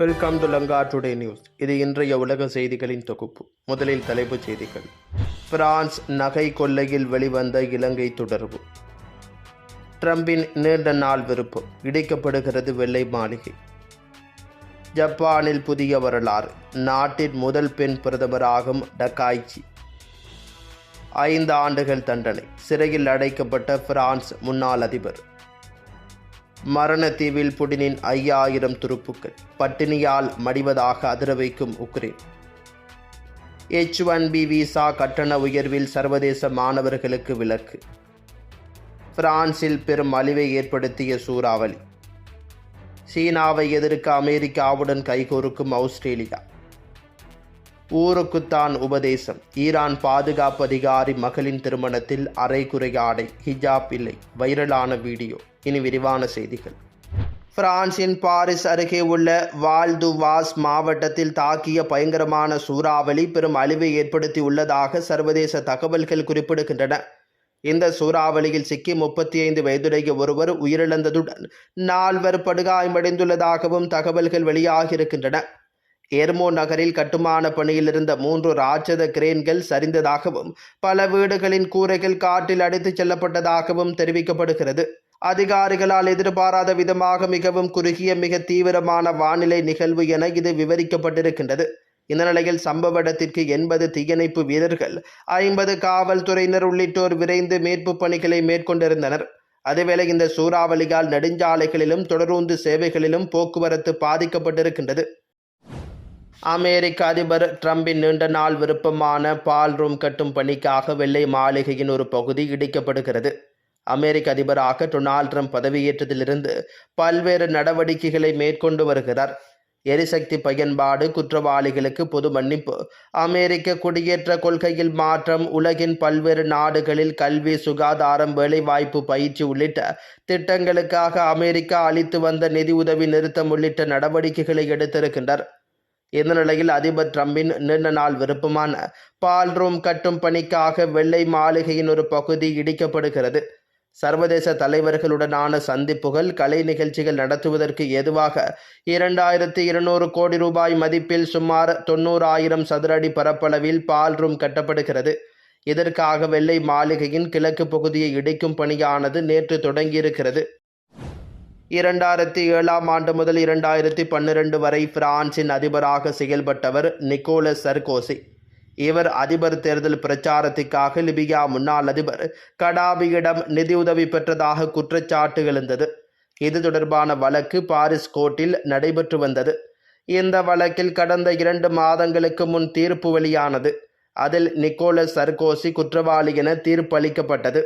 Welcome to Lanka today news இது இன்றைய உலக செய்திகளின் தொகுப்பு. முதலில் தலைப்புச் செய்திகள். பிரான்ஸ் நகை கொள்ளையில் வெளிவந்த இலங்கை தொடர்பு. ட்ரம்பின் நீண்ட நாள் விருப்பம் இடிக்கப்படுகிறது வெள்ளை மாளிகை. ஜப்பானில் புதிய வரலாறு. நாட்டின் முதல் பெண் பிரதமராகும் டக்காய்ச்சி ஐந்து ஆண்டுகள் தண்டனை. சிறையில் அடைக்கப்பட்ட பிரான்ஸ் முன்னாள் அதிபர். மரணத்தீவில் புடினின் ஐயாயிரம் துருப்புக்கள். பட்டினியால் மடிவதாக அதிர வைக்கும் Ukraine. H one B visa கட்டண உயர்வில் சர்வதேச மாணவர்களுக்கு விலக்கு. பிரான்சில் பெரும் அழிவை ஏற்படுத்திய சூறாவளி. சீனாவை எதிர்க்க அமெரிக்காவுடன் கைகோர்க்கும் ஆஸ்திரேலியா ஊருக்குத்தான் உபதேசம். ஈரான் பாதுகாப்பு அதிகாரி மகளின் திருமணத்தில் அரைகுறை ஆடை ஹிஜாப் இல்லை. வைரலான வீடியோ. இனி விரிவான செய்திகள். பிரான்சின் பாரிஸ் அருகே உள்ள வால்துவாஸ் மாவட்டத்தில் தாக்கிய பயங்கரமான சூறாவளி பெரும் அழிவை ஏற்படுத்தி உள்ளதாக சர்வதேச தகவல்கள் குறிப்பிடுகின்றன. இந்த சூறாவளியில் சிக்கி முப்பத்தி ஐந்து வயதுடைய ஒருவர் உயிரிழந்ததுடன் நால்வர் படுகாயமடைந்துள்ளதாகவும் தகவல்கள் வெளியாகியிருக்கின்றன. எர்மோ நகரில் கட்டுமான பணியில் இருந்த மூன்று ராட்சத கிரேன்கள் சரிந்ததாகவும் பல வீடுகளின் கூரைகள் காற்றில் அடித்துச் செல்லப்பட்டதாகவும் தெரிவிக்கப்படுகிறது. அதிகாரிகளால் எதிர்பாராத விதமாக மிகவும் குறுகிய மிக தீவிரமான வானிலை நிகழ்வு என இது விவரிக்கப்பட்டிருக்கின்றது. இந்த நிலையில் சம்பவ இடத்திற்கு எண்பது தீயணைப்பு வீரர்கள் ஐம்பது காவல்துறையினர் உள்ளிட்டோர் விரைந்து மீட்பு பணிகளை மேற்கொண்டிருந்தனர். அதேவேளை இந்த சூறாவளியால் நெடுஞ்சாலைகளிலும் தொடரூந்து சேவைகளிலும் போக்குவரத்து பாதிக்கப்பட்டிருக்கின்றது. அமெரிக்க அதிபர் ட்ரம்பின் நீண்ட நாள் விருப்பமான பால் ரூம் கட்டும் பணிக்காக வெள்ளை மாளிகையின் ஒரு பகுதி இடிக்கப்படுகிறது. அமெரிக்க அதிபராக டொனால்ட் ட்ரம்ப் பதவியேற்றதிலிருந்து பல்வேறு நடவடிக்கைகளை மேற்கொண்டு வருகிறார். எரிசக்தி பயன்பாடு குற்றவாளிகளுக்கு பொது மன்னிப்பு. அமெரிக்க குடியேற்ற கொள்கையில் மாற்றம். உலகின் பல்வேறு நாடுகளில் கல்வி சுகாதாரம் வேலைவாய்ப்பு பயிற்சி உள்ளிட்ட திட்டங்களுக்காக அமெரிக்கா அளித்து வந்த நிதி உதவி நிறுத்தம் உள்ளிட்ட நடவடிக்கைகளை எடுத்திருக்கின்றார். இந்த நிலையில் அதிபர் ட்ரம்பின் நீண்ட நாள் விருப்பமான பால் ரூம் கட்டும் பணிக்காக வெள்ளை மாளிகையின் ஒரு பகுதி இடிக்கப்படுகிறது. சர்வதேச தலைவர்களுடனான சந்திப்புகள் கலை நிகழ்ச்சிகள் நடத்துவதற்கு ஏதுவாக இரண்டாயிரத்தி இருநூறு கோடி ரூபாய் மதிப்பில் சுமார் தொண்ணூறாயிரம் சதுரடி பரப்பளவில் பால் ரூம் கட்டப்படுகிறது. இதற்காக வெள்ளை மாளிகையின் கிழக்கு பகுதியை இடிக்கும் பணியானது நேற்று தொடங்கியிருக்கிறது. இரண்டாயிரத்தி ஏழாம் ஆண்டு முதல் இரண்டாயிரத்தி பன்னிரண்டு வரை பிரான்சின் அதிபராக செயல்பட்டவர் நிக்கோலஸ் சர்கோசி இவர் அதிபர் தேர்தல் பிரச்சாரத்திற்காக லிபியா முன்னாள் அதிபர் கடாபியிடம் நிதியுதவி பெற்றதாக குற்றச்சாட்டு எழுந்தது. இது தொடர்பான வழக்கு பாரிஸ் கோர்ட்டில் நடைபெற்று வந்தது. இந்த வழக்கில் கடந்த இரண்டு மாதங்களுக்கு முன் தீர்ப்பு வெளியானது. அதில் நிக்கோலஸ் சர்கோசி குற்றவாளி என தீர்ப்பளிக்கப்பட்டது.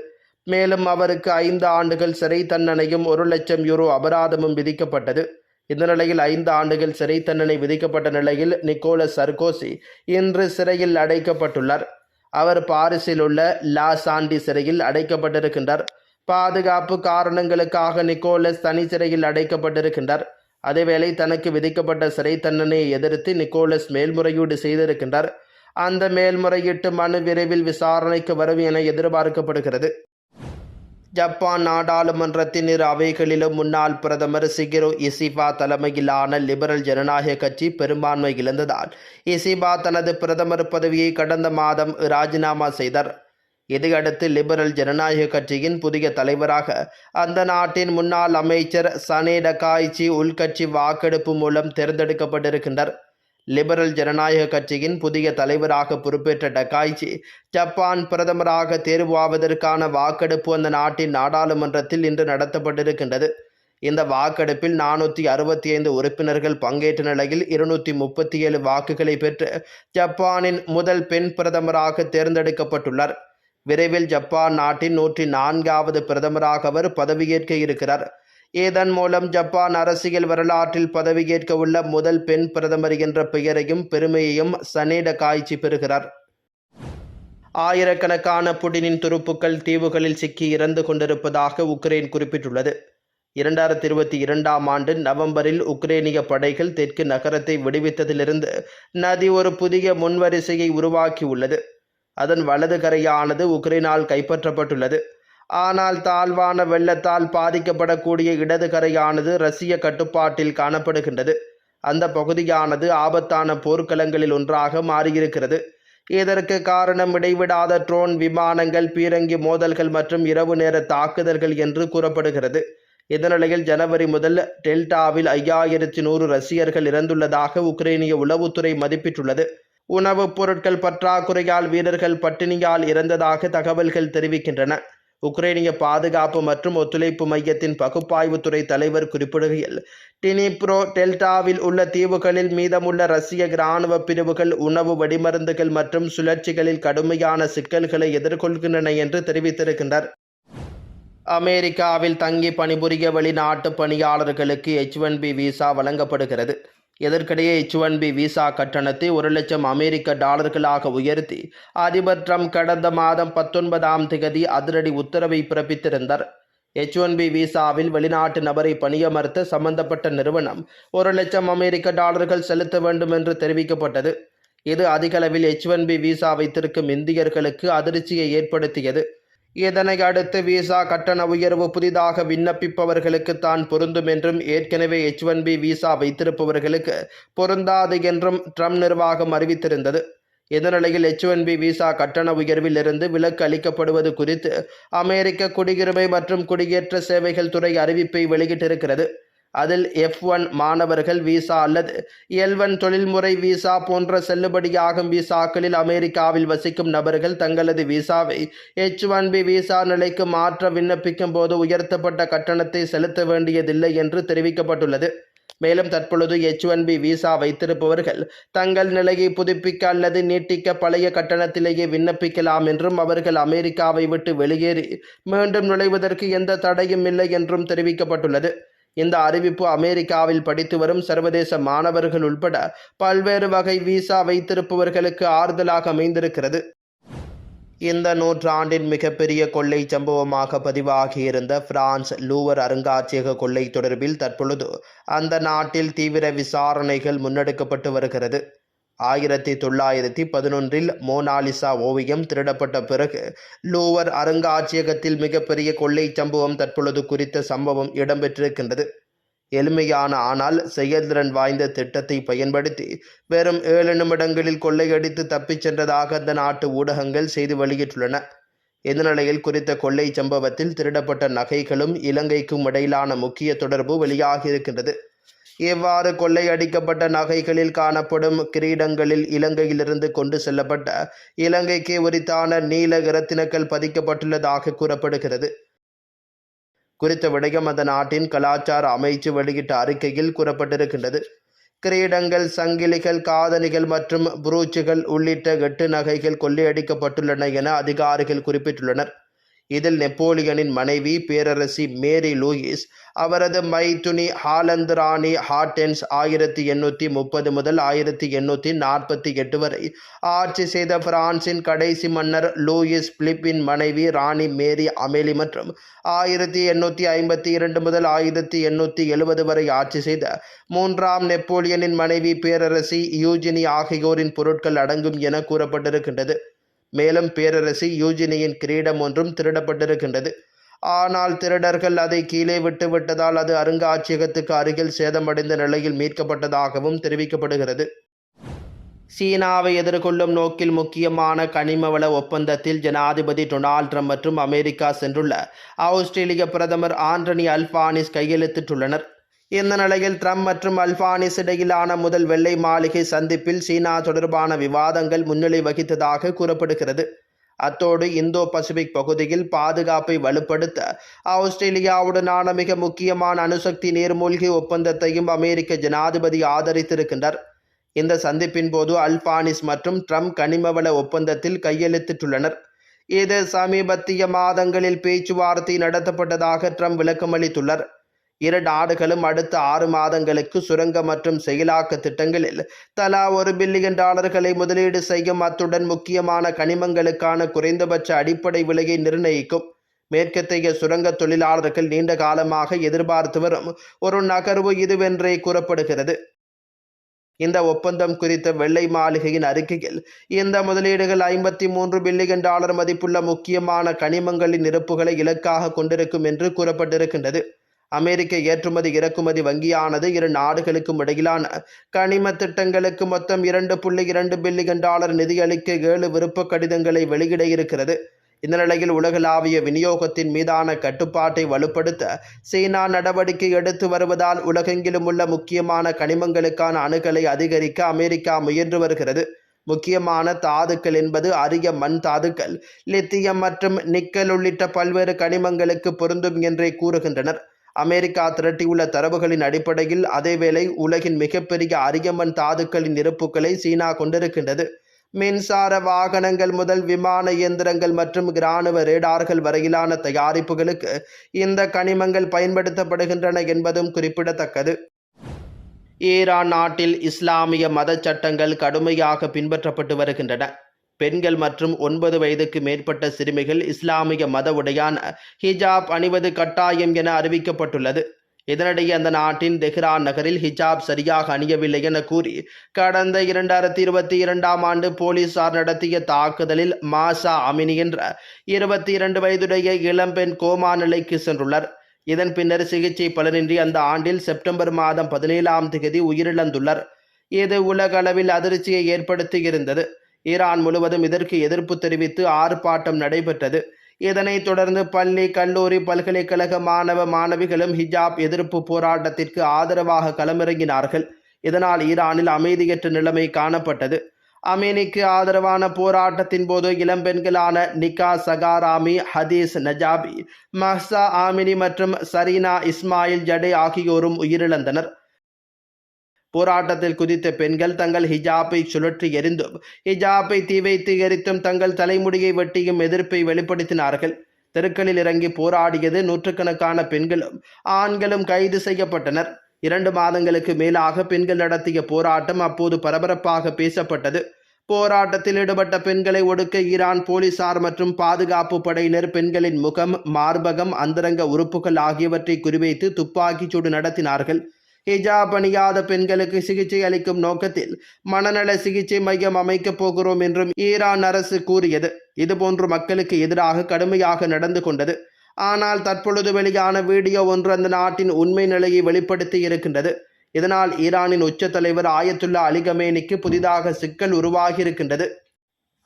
மேலும் அவருக்கு ஐந்து ஆண்டுகள் சிறை தண்டனையும் ஒரு லட்சம் யூரோ அபராதமும் விதிக்கப்பட்டது. இந்த நிலையில் ஐந்து ஆண்டுகள் சிறை தண்டனை விதிக்கப்பட்ட நிலையில் நிக்கோலஸ் சர்கோசி இன்று சிறையில் அடைக்கப்பட்டுள்ளார். அவர் பாரிஸில் உள்ள லா சாண்டி சிறையில் அடைக்கப்பட்டிருக்கின்றார். பாதுகாப்பு காரணங்களுக்காக நிக்கோலஸ் தனி சிறையில் அடைக்கப்பட்டிருக்கின்றார். அதேவேளை தனக்கு விதிக்கப்பட்ட சிறை தண்டனையை எதிர்த்து நிக்கோலஸ் மேல்முறையீடு செய்திருக்கின்றார். அந்த மேல்முறையீட்டு மனு விரைவில் விசாரணைக்கு வரும் என எதிர்பார்க்கப்படுகிறது. ஜப்பான் நாடாளுமன்றத்தின் இரு அவைகளிலும் முன்னாள் பிரதமர் சிகிரோ இசிபா தலைமையிலான லிபரல் ஜனநாயக கட்சி பெரும்பான்மை இழந்ததால் இசிபா தனது பிரதமர் பதவியை கடந்த மாதம் ராஜினாமா செய்தார். இதையடுத்து லிபரல் ஜனநாயக கட்சியின் புதிய தலைவராக அந்த நாட்டின் முன்னாள் அமைச்சர் சனே டகாய்ச்சி உள்கட்சி வாக்கெடுப்பு மூலம் தேர்ந்தெடுக்கப்பட்டிருக்கின்றார். லிபரல் ஜனநாயக கட்சியின் புதிய தலைவராக பொறுப்பேற்ற டக்காய்ச்சி ஜப்பான் பிரதமராக தேர்வாவதற்கான வாக்கெடுப்பு அந்த நாட்டின் நாடாளுமன்றத்தில் இன்று நடத்தப்பட்டிருக்கின்றது. இந்த வாக்கெடுப்பில் நானூற்றி அறுபத்தி ஐந்து உறுப்பினர்கள் பங்கேற்ற நிலையில் இருநூற்றி முப்பத்தி ஏழு வாக்குகளை பெற்று ஜப்பானின் முதல் பெண் பிரதமராக தேர்ந்தெடுக்கப்பட்டுள்ளார். விரைவில் ஜப்பான் நாட்டின் நூற்றி நான்காவது பிரதமராக அவர் பதவியேற்க இருக்கிறார். இதன் மூலம் ஜப்பான் அரசியல் வரலாற்றில் பதவியேற்க உள்ள முதல் பெண் பிரதமர் என்ற பெயரையும் பெருமையையும் சனேட காய்ச்சி பெறுகிறார். ஆயிரக்கணக்கான புடினின் துருப்புக்கள் தீவுகளில் சிக்கி இறந்து கொண்டிருப்பதாக உக்ரைன் குறிப்பிட்டுள்ளது. இரண்டாயிரத்தி இருபத்தி இரண்டாம் ஆண்டு நவம்பரில் உக்ரேனிய படைகள் தெற்கு நகரத்தை விடுவித்ததிலிருந்து நதி ஒரு புதிய முன்வரிசையை உருவாக்கியுள்ளது. அதன் வலது கரையானது உக்ரைனால் கைப்பற்றப்பட்டுள்ளது. ஆனால் தாழ்வான வெள்ளத்தால் பாதிக்கப்படக்கூடிய இடது கரையானது ரஷ்ய கட்டுப்பாட்டில் காணப்படுகின்றது. அந்த பகுதியானது ஆபத்தான போர்க்களங்களில் ஒன்றாக மாறியிருக்கிறது. இதற்கு காரணம் இடைவிடாத ட்ரோன் விமானங்கள் பீரங்கி மோதல்கள் மற்றும் இரவு நேர தாக்குதல்கள் என்று கூறப்படுகிறது. இதனிலையில் ஜனவரி முதல் டெல்டாவில் ஐயாயிரத்தி நூறு ரஷ்யர்கள் இறந்துள்ளதாக உக்ரைனிய உளவுத்துறை மதிப்பிட்டுள்ளது. உணவுப் பொருட்கள் பற்றாக்குறையால் வீரர்கள் பட்டினியால் இறந்ததாக தகவல்கள் தெரிவிக்கின்றன. உக்ரைனிய பாதுகாப்பு மற்றும் ஒத்துழைப்பு மையத்தின் பகுப்பாய்வுத்துறை தலைவர் குறிப்பிடுகையில் டினிப்ரோ டெல்டாவில் உள்ள தீவுகளில் மீதமுள்ள ரஷ்ய இராணுவ பிரிவுகள் உணவு வெடிமருந்துகள் மற்றும் சுழற்சிகளில் கடுமையான சிக்கல்களை எதிர்கொள்கின்றன என்று தெரிவித்திருக்கின்றார் அமெரிக்காவில் தங்கி பணிபுரிய வெளிநாட்டு பணியாளர்களுக்கு எச் ஒன் பி விசா வழங்கப்படுகிறது. இதற்கிடையே எச் ஒன் பி விசா கட்டணத்தை ஒரு லட்சம் அமெரிக்க டாலர்களாக உயர்த்தி அதிபர் ட்ரம்ப் கடந்த மாதம் பத்தொன்பதாம் திகதி அதிரடி உத்தரவை பிறப்பித்திருந்தார். எச் ஒன் பி விசாவில் வெளிநாட்டு நபரை பணியமர்த்த சம்பந்தப்பட்ட நிறுவனம் ஒரு லட்சம் அமெரிக்க டாலர்கள் செலுத்த வேண்டும் என்று தெரிவிக்கப்பட்டது. இது அதிகளவில் எச் ஒன் பி விசா வைத்திருக்கும் இந்தியர்களுக்கு அதிர்ச்சியை ஏற்படுத்தியது. இதனை அடுத்து விசா கட்டண உயர்வு புதிதாக விண்ணப்பிப்பவர்களுக்கு தான் பொருந்தும் என்றும் ஏற்கனவே எச் ஒன் பி விசா வைத்திருப்பவர்களுக்கு பொருந்தாது என்றும் ட்ரம்ப் நிர்வாகம் அறிவித்திருந்தது. இந்த நிலையில் எச் ஒன் பி விசா கட்டண உயர்வில் இருந்து விலக்கு அளிக்கப்படுவது குறித்து அமெரிக்க குடியுரிமை மற்றும் குடியேற்ற சேவைகள் துறை அறிவிப்பை வெளியிட்டிருக்கிறது. அதில் எஃப் ஒன் மாணவர்கள் விசா அல்லது எல் ஒன் தொழில்முறை விசா போன்ற செல்லுபடியாகும் விசாக்களில் அமெரிக்காவில் வசிக்கும் நபர்கள் தங்களது விசாவை எச் ஒன் பி விசா நிலைக்கு மாற்ற விண்ணப்பிக்கும் போது உயர்த்தப்பட்ட கட்டணத்தை செலுத்த வேண்டியதில்லை என்று தெரிவிக்கப்பட்டுள்ளது. மேலும் தற்பொழுது எச் ஒன் பி விசா வைத்திருப்பவர்கள் தங்கள் நிலையை புதுப்பிக்க அல்லது நீட்டிக்க பழைய கட்டணத்திலேயே விண்ணப்பிக்கலாம் என்றும் அவர்கள் அமெரிக்காவை விட்டு வெளியேறி மீண்டும் நுழைவதற்கு எந்த தடையும் இல்லை என்றும் தெரிவிக்கப்பட்டுள்ளது. இந்த அறிவிப்பு அமெரிக்காவில் படித்து வரும் சர்வதேச மாணவர்கள் உள்பட பல்வேறு வகை விசா வைத்திருப்பவர்களுக்கு ஆறுதலாக அமைந்திருக்கிறது. இந்த நூற்றாண்டின் மிகப்பெரிய கொள்ளை சம்பவமாக பதிவாகியிருந்த பிரான்ஸ் லூவர் அருங்காட்சியக கொள்ளை தொடர்பில் தற்பொழுது அந்த நாட்டில் தீவிர விசாரணைகள் முன்னெடுக்கப்பட்டு வருகிறது. ஆயிரத்தி தொள்ளாயிரத்தி பதினொன்றில் மோனாலிசா ஓவியம் திருடப்பட்ட பிறகு லூவர் அருங்காட்சியகத்தில் மிகப்பெரிய கொள்ளை சம்பவம் தற்பொழுது குறித்த சம்பவம் இடம்பெற்றிருக்கின்றது. எளிமையான ஆனால் செயல்திறன் வாய்ந்த திட்டத்தை பயன்படுத்தி வெறும் ஏழு நிமிடங்களில் கொள்ளையடித்து தப்பிச் சென்றதாக அந்த நாட்டு ஊடகங்கள் செய்தி வெளியிட்டுள்ளன. இந்த நிலையில் குறித்த கொள்ளை சம்பவத்தில் திருடப்பட்ட நகைகளும் இலங்கைக்கும் இடையிலான முக்கிய தொடர்பு வெளியாகியிருக்கின்றது. இவ்வாறு கொள்ளையடிக்கப்பட்ட நகைகளில் காணப்படும் கிரீடங்களில் இலங்கையிலிருந்து கொண்டு செல்லப்பட்ட இலங்கைக்கு உரித்தான நீல இரத்தினக்கள் பதிக்கப்பட்டுள்ளதாக கூறப்படுகிறது. குறித்த விடயம் அந்த நாட்டின் கலாச்சார அமைச்சு வெளியிட்ட அறிக்கையில் கூறப்பட்டிருக்கின்றது. கிரீடங்கள் சங்கிலிகள் காதணிகள் மற்றும் புரூச்சுகள் உள்ளிட்ட எட்டு நகைகள் கொள்ளையடிக்கப்பட்டுள்ளன என அதிகாரிகள் குறிப்பிட்டுள்ளனர். இதில் நெப்போலியனின் மனைவி பேரரசி மேரி லூயிஸ் அவரது மைத்துனி ஹாலந்து ராணி ஹார்டென்ஸ் ஆயிரத்தி எண்ணூற்றி முப்பது முதல் ஆயிரத்தி எண்ணூற்றி நாற்பத்தி எட்டு வரை ஆட்சி செய்த பிரான்சின் கடைசி மன்னர் லூயிஸ் பிலிப்பின் மனைவி ராணி மேரி அமேலி மற்றும் ஆயிரத்தி எண்ணூற்றி ஐம்பத்தி இரண்டு முதல் ஆயிரத்தி எண்ணூற்றி எழுபது வரை ஆட்சி செய்த மூன்றாம் நெப்போலியனின் மனைவி பேரரசி யூஜினி ஆகியோரின் பொருட்கள் அடங்கும் என கூறப்பட்டிருக்கின்றது. மேலும் பேரரசி யூஜினியின் கிரீடம் ஒன்றும் திருடப்பட்டிருக்கின்றது. ஆனால் திருடர்கள் அதை கீழே விட்டுவிட்டதால் அது அருங்காட்சியகத்துக்கு அருகில் சேதமடைந்த நிலையில் மீட்கப்பட்டதாகவும் தெரிவிக்கப்படுகிறது. சீனாவை எதிர்கொள்ளும் நோக்கில் முக்கியமான கனிமவள ஒப்பந்தத்தில் ஜனாதிபதி டொனால்ட் ட்ரம்ப் மற்றும் அமெரிக்கா சென்றுள்ள ஆஸ்திரேலிய பிரதமர் ஆண்டனி அல்பானிஸ் கையெழுத்திட்டுள்ளனர். இந்த நிலையில் ட்ரம்ப் மற்றும் அல்பானிஸ் இடையிலான முதல் வெள்ளை மாளிகை சந்திப்பில் சீனா தொடர்பான விவாதங்கள் முன்னிலை வகித்ததாக கூறப்படுகிறது. அத்தோடு இந்தோ பசிபிக் பகுதியில் பாதுகாப்பை வலுப்படுத்த ஆஸ்திரேலியாவுடனான மிக முக்கியமான அணுசக்தி நீர்மூழ்கி ஒப்பந்தத்தையும் அமெரிக்க ஜனாதிபதி ஆதரித்திருக்கின்றார். இந்த சந்திப்பின் போது அல்பானிஸ் மற்றும் ட்ரம்ப் கனிமவள ஒப்பந்தத்தில் கையெழுத்திட்டுள்ளனர். இது சமீபத்திய மாதங்களில் பேச்சுவார்த்தை நடத்தப்பட்டதாக ட்ரம்ப் விளக்கமளித்துள்ளார். இரு நாடுகளும் அடுத்த ஆறு மாதங்களுக்கு சுரங்க மற்றும் செயலாக்க திட்டங்களில் தலா ஒரு பில்லியன் டாலர்களை முதலீடு செய்யும் அத்துடன் முக்கியமான கனிமங்களுக்கான குறைந்தபட்ச அடிப்படை விலையை நிர்ணயிக்கும். மேற்கத்தைய சுரங்க தொழிலாளர்கள் நீண்ட காலமாக எதிர்பார்த்து வரும் ஒரு நகர்வு இதுவென்றே கூறப்படுகிறது. இந்த ஒப்பந்தம் குறித்த வெள்ளை மாளிகையின் அறிக்கையில் இந்த முதலீடுகள் ஐம்பத்தி மூன்று பில்லியன் டாலர் மதிப்புள்ள முக்கியமான கனிமங்களின் இருப்புகளை இலக்காக கொண்டிருக்கும் என்று கூறப்பட்டிருக்கின்றது. அமெரிக்க ஏற்றுமதி இறக்குமதி வங்கியானது இரு நாடுகளுக்கும் இடையிலான கனிம திட்டங்களுக்கு மொத்தம் இரண்டு புள்ளி இரண்டு பில்லியன் டாலர் நிதியளிக்க ஏழு விருப்ப கடிதங்களை வெளியிட இருக்கிறது. இந்த நிலையில் உலகளாவிய விநியோகத்தின் மீதான கட்டுப்பாட்டை வலுப்படுத்த சீனா நடவடிக்கை எடுத்து வருவதால் உலகெங்கிலும் உள்ள முக்கியமான கனிமங்களுக்கான அணுகலை அதிகரிக்க அமெரிக்கா முயன்று வருகிறது. முக்கியமான தாதுக்கள் என்பது அரிய மண் தாதுக்கள் லித்தியம் மற்றும் நிக்கல் உள்ளிட்ட பல்வேறு கனிமங்களுக்கு பொருந்தும் என்றே கூறுகின்றனர். அமெரிக்கா திரட்டியுள்ள தரவுகளின் அடிப்படையில் அதேவேளை உலகின் மிகப்பெரிய அரியம்மன் தாதுக்களின் இருப்புக்களை சீனா கொண்டிருக்கின்றது. மின்சார வாகனங்கள் முதல் விமான இயந்திரங்கள் மற்றும் இராணுவ ரேடார்கள் வரையிலான தயாரிப்புகளுக்கு இந்த கனிமங்கள் பயன்படுத்தப்படுகின்றன என்பதும் குறிப்பிடத்தக்கது. ஈரான் நாட்டில் இஸ்லாமிய மத சட்டங்கள் கடுமையாக பின்பற்றப்பட்டு வருகின்றன. பெண்கள் மற்றும் ஒன்பது வயதுக்கு மேற்பட்ட சிறுமிகள் இஸ்லாமிய மத உடையான் ஹிஜாப் அணிவது கட்டாயம் என அறிவிக்கப்பட்டுள்ளது. இதனிடையே அந்த நாட்டின் தெஹ்ரான் நகரில் ஹிஜாப் சரியாக அணியவில்லை என கூறி கடந்த இரண்டாயிரத்தி இருபத்தி இரண்டாம் ஆண்டு போலீசார் நடத்திய தாக்குதலில் மாசா அமினி என்ற இருபத்தி இரண்டு வயதுடைய இளம்பெண் கோமா நிலைக்கு சென்றுள்ளார். இதன் பின்னர் சிகிச்சை பலனின்றி அந்த ஆண்டில் செப்டம்பர் மாதம் பதினேழாம் தேதி உயிரிழந்துள்ளார். இது உலக அளவில் அதிர்ச்சியை ஏற்படுத்தியிருந்தது. ஈரான் முழுவதும் இதற்கு எதிர்ப்பு தெரிவித்து ஆர்ப்பாட்டம் நடைபெற்றது. இதனைத் தொடர்ந்து பள்ளி கல்லூரி பல்கலைக்கழக மாணவ மாணவிகளும் ஹிஜாப் எதிர்ப்பு போராட்டத்திற்கு ஆதரவாக களமிறங்கினார்கள். இதனால் ஈரானில் அமைதியற்ற நிலைமை காணப்பட்டது. அமீனிக்கு ஆதரவான போராட்டத்தின் போது இளம்பெண்களான நிகா சகாராமி ஹதீஸ் நஜாபி மஹ்சா ஆமினி மற்றும் சரீனா இஸ்மாயில் ஜடே ஆகியோரும் உயிரிழந்தனர். போராட்டத்தில் குதித்த பெண்கள் தங்கள் ஹிஜாப்பை சுழற்றி எறிந்தும் ஹிஜாப்பை தீ வைத்து எரித்தும் தங்கள் தலைமுடியை வெட்டியும் எதிர்ப்பை வெளிப்படுத்தினார்கள். தெருக்களில் இறங்கி போராடியது நூற்றுக்கணக்கான பெண்களும் ஆண்களும் கைது செய்யப்பட்டனர். இரண்டு மாதங்களுக்கு மேலாக பெண்கள் நடத்திய போராட்டம் அப்போது பரபரப்பாக பேசப்பட்டது. போராட்டத்தில் ஈடுபட்ட பெண்களை ஒடுக்க ஈரான் போலீசார் மற்றும் பாதுகாப்பு படையினர் பெண்களின் முகம் மார்பகம் அந்தரங்க உறுப்புகள் ஆகியவற்றை குறிவைத்து துப்பாக்கிச் சூடு நடத்தினார்கள். ஹிஜாப் அணியாத பெண்களுக்கு சிகிச்சை அளிக்கும் நோக்கத்தில் மனநல சிகிச்சை மையம் அமைக்கப் போகிறோம் என்றும் ஈரான் அரசு கூறியது. இதுபோன்று மக்களுக்கு எதிராக கடுமையாக நடந்து கொண்டது. ஆனால் தற்பொழுது வெளியான வீடியோ ஒன்று அந்த நாட்டின் உண்மை நிலையை வெளிப்படுத்தி இருக்கின்றது. இதனால் ஈரானின் உச்ச தலைவர் ஆயத்துல்லா அலிகமேனிக்கு புதிதாக சிக்கல் உருவாகியிருக்கின்றது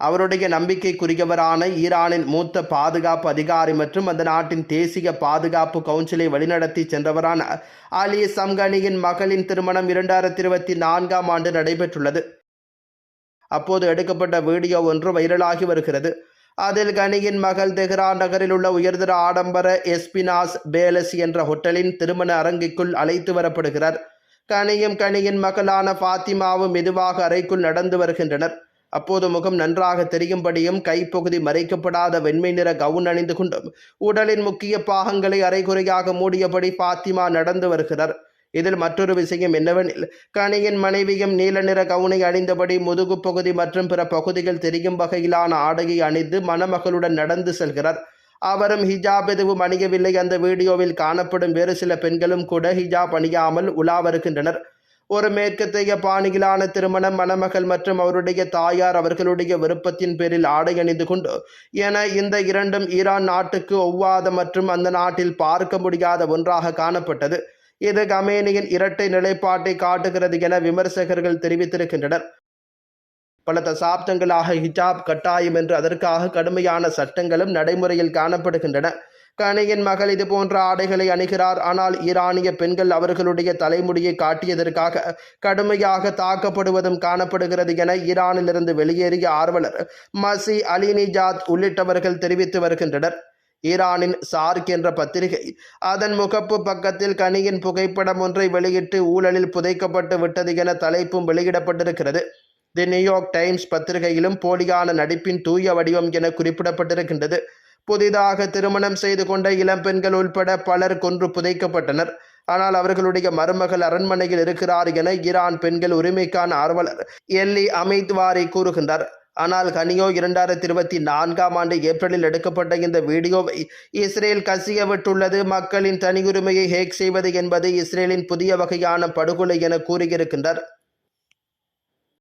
அவருடைய நம்பிக்கைக்குரியவரான ஈரானின் மூத்த பாதுகாப்பு அதிகாரி மற்றும் அந்த நாட்டின் தேசிய பாதுகாப்பு கவுன்சிலை வழிநடத்தி சென்றவரான அலி சம்கனியின் மகளின் திருமணம் இரண்டாயிரத்தி இருபத்தி நான்காம் ஆண்டு நடைபெற்றுள்ளது. அப்போது எடுக்கப்பட்ட வீடியோ ஒன்று வைரலாகி வருகிறது. அதில் கனியின் மகள் தெஹ்ரா நகரில் உள்ள உயர்தர ஆடம்பர எஸ்பினாஸ் பேலஸ் என்ற ஹோட்டலின் திருமண அரங்கிற்குள் அழைத்து வரப்படுகிறார். கனியும் கனியின் மகளான ஃபாத்திமாவும் மெதுவாக அறைக்குள் நடந்து வருகின்றனர். அப்போது முகம் நன்றாக தெரியும்படியும் கைப்பகுதி மறைக்கப்படாத வெண்மை நிற கவுன் அணிந்து கொண்டும் உடலின் முக்கிய பாகங்களை அரைகுறையாக மூடியபடி பாத்திமா நடந்து வருகிறார். இதில் மற்றொரு விஷயம் என்னவெனில் கனியின் மனைவியும் நீல நிற கவுனை அணிந்தபடி முதுகு பகுதி மற்றும் பிற பகுதிகள் தெரியும் வகையிலான ஆடையை அணிந்து மணமகளுடன் நடந்து செல்கிறார். அவரும் ஹிஜாப் எதுவும் அணியவில்லை. அந்த வீடியோவில் காணப்படும் வேறு சில பெண்களும் கூட ஹிஜாப் அணியாமல் உலா வருகின்றனர். ஒரு மேற்கத்தைய பாணியிலான திருமணம் மணமகள் மற்றும் அவருடைய தாயார் அவர்களுடைய விருப்பத்தின் பேரில் ஆடை அணிந்து கொண்டு என இந்த இரண்டும் ஈரான் நாட்டுக்கு ஒவ்வாத மற்றும் அந்த நாட்டில் பார்க்க முடியாத ஒன்றாக காணப்பட்டது. இது கமேனியின் இரட்டை நிலைப்பாட்டை காட்டுகிறது என விமர்சகர்கள் தெரிவித்திருக்கின்றனர். பல தசாப்தங்களாக ஹிஜாப் கட்டாயம் என்று அதற்காக கடுமையான சட்டங்களும் நடைமுறையில் காணப்படுகின்றன. கனியின் மகள் இது போன்ற ஆடைகளை அணுகிறார். ஆனால் ஈரானிய பெண்கள் அவர்களுடைய தலைமுடியை காட்டியதற்காக கடுமையாக தாக்கப்படுவதும் காணப்படுகிறது என ஈரானிலிருந்து வெளியேறிய ஆர்வலர் மசி அலினிஜாத் உள்ளிட்டவர்கள் தெரிவித்து வருகின்றனர். ஈரானின் சார்க் என்ற பத்திரிகை அதன் முகப்பு பக்கத்தில் கனியின் புகைப்படம் ஒன்றை வெளியிட்டு ஊழலில் புதைக்கப்பட்டு விட்டது என தலைப்பும் வெளியிடப்பட்டிருக்கிறது. தி நியூயார்க் டைம்ஸ் பத்திரிகையிலும் போலியான நடிப்பின் தூய வடிவம் என குறிப்பிடப்பட்டிருக்கின்றது. புதிதாக திருமணம் செய்து கொண்ட இளம்பெண்கள் உள்பட பலர் கொன்று புதைக்கப்பட்டனர். ஆனால் அவர்களுடைய மருமகள் அரண்மனையில் இருக்கிறார் என ஈரான் பெண்கள் உரிமைக்கான ஆர்வலர் எல்லி அமித்வாரி கூறுகின்றார். ஆனால் கனியோ இரண்டாயிரத்தி இருபத்தி நான்காம் ஆண்டு ஏப்ரலில் எடுக்கப்பட்ட இந்த வீடியோவை இஸ்ரேல் கசிய விட்டுள்ளது. மக்களின் தனியுரிமையை ஹேக் செய்வது என்பது இஸ்ரேலின் புதிய வகையான படுகொலை என கூறியிருக்கின்றார்.